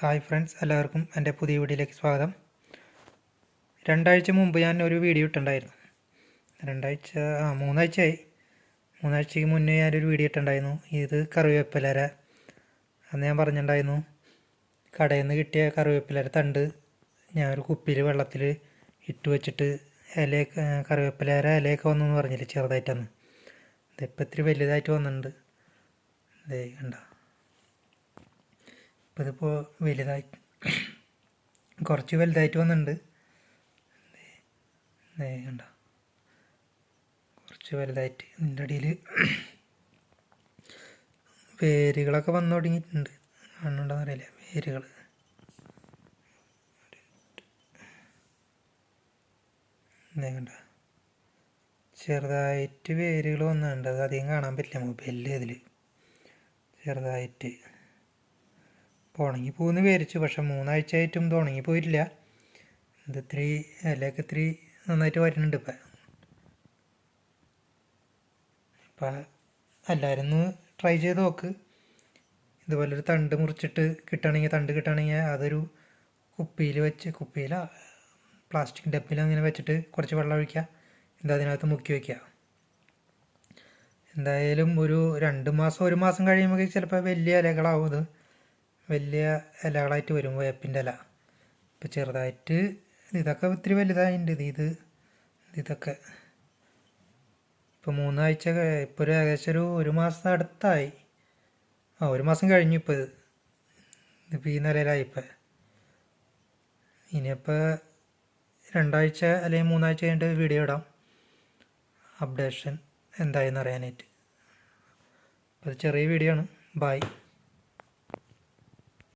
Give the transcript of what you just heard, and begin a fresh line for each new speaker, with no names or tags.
Hi friends എല്ലാവർക്കും എന്റെ പുതിയ വീഡിയോയിലേക്ക് സ്വാഗതം. രണ്ടാഴ്ച മുമ്പ് ഞാൻ ഒരു വീഡിയോ ഇട്ടുണ്ടായിരുന്നു രണ്ടാഴ്ച ആ മൂന്നാഴ്ചയായി. മൂന്നാഴ്ചയ്ക്ക് മുന്നേ ഞാനൊരു വീഡിയോ ഇട്ടുണ്ടായിരുന്നു ഇത് കറിവേപ്പിലര. അന്ന് ഞാൻ പറഞ്ഞിട്ടുണ്ടായിരുന്നു കടയിൽ നിന്ന് കിട്ടിയ കറിവേപ്പിലര തണ്ട് ഞാൻ ഒരു കുപ്പിയിൽ വെള്ളത്തിൽ ഇട്ട് വെച്ചിട്ട് ഇലയൊക്കെ കറിവേപ്പിലര ഇലയൊക്കെ വന്നു എന്ന് പറഞ്ഞില്ലേ ചെറുതായിട്ടന്ന്. ഇതിപ്പോൾ ഇത്തിരി വലുതായിട്ട് വന്നിട്ടുണ്ട്. ഇതേ കണ്ട? ഇപ്പോൾ ഇതിപ്പോൾ വലുതായി കുറച്ച് വലുതായിട്ട് വന്നിട്ടുണ്ട് കുറച്ച് വലുതായിട്ട് ഇതിന്റെ അടിയിൽ വേരുകളൊക്കെ വന്നു തുടങ്ങിയിട്ടുണ്ട്. കാണുന്നുണ്ടോന്ന് അറിയില്ല വേരുകൾ കണ്ട? ചെറുതായിട്ട് വേരുകൾ വന്നിട്ടുണ്ട്. അത് അധികം കാണാൻ പറ്റില്ല. മൊബൈലിൽ ഇതിൽ ചെറുതായിട്ട്. ഇപ്പോൾ ഉണങ്ങി പോകുന്ന വിചാരിച്ചു. പക്ഷെ മൂന്നാഴ്ചയായിട്ടും ഇത് ഉണങ്ങി പോയിട്ടില്ല ഇത് ഇത്തിരി ഇലയൊക്കെ ഇത്തിരി നന്നായിട്ട് വരുന്നുണ്ട് ഇപ്പം. അപ്പം എല്ലാവരും ഒന്ന് ട്രൈ ചെയ്ത് നോക്ക്. ഇതുപോലെ ഒരു തണ്ട് മുറിച്ചിട്ട് കിട്ടുകയാണെങ്കിൽ തണ്ട് കിട്ടുകയാണെങ്കിൽ അതൊരു കുപ്പിയിൽ വെച്ച് കുപ്പിയിൽ പ്ലാസ്റ്റിക് ഡപ്പിൽ അങ്ങനെ വെച്ചിട്ട് കുറച്ച് വെള്ളം ഒഴിക്കുക. എന്താ അതിനകത്ത് മുക്കി വയ്ക്കുക എന്തായാലും ഒരു രണ്ട് മാസം ഒരു മാസം കഴിയുമ്പോൾ ചിലപ്പോൾ വലിയ ഇലകളാവും ഇത് വലിയ ഇലകളായിട്ട് വരും വേപ്പിന്റെ ഇല. ഇപ്പം ചെറുതായിട്ട് ഇതൊക്കെ ഒത്തിരി വലുതായിട്ടുണ്ട് ഇത് ഇത് ഇതൊക്കെ. ഇപ്പോൾ മൂന്നാഴ്ച ഇപ്പോൾ ഒരു ഏകദേശം ഒരു ഒരു മാസം അടുത്തായി. ആ ഒരു മാസം കഴിഞ്ഞു ഇപ്പോൾ ഇത്. ഇപ്പം ഈ നിലയിലായി ഇപ്പം. ഇനിയിപ്പോൾ രണ്ടാഴ്ച അല്ലെങ്കിൽ മൂന്നാഴ്ച കഴിഞ്ഞിട്ട് വീഡിയോ ഇടാം. അപ്ഡേഷൻ എന്തായെന്ന് അറിയാനായിട്ട്. അപ്പോൾ ചെറിയ വീഡിയോ ആണ്. ബായ്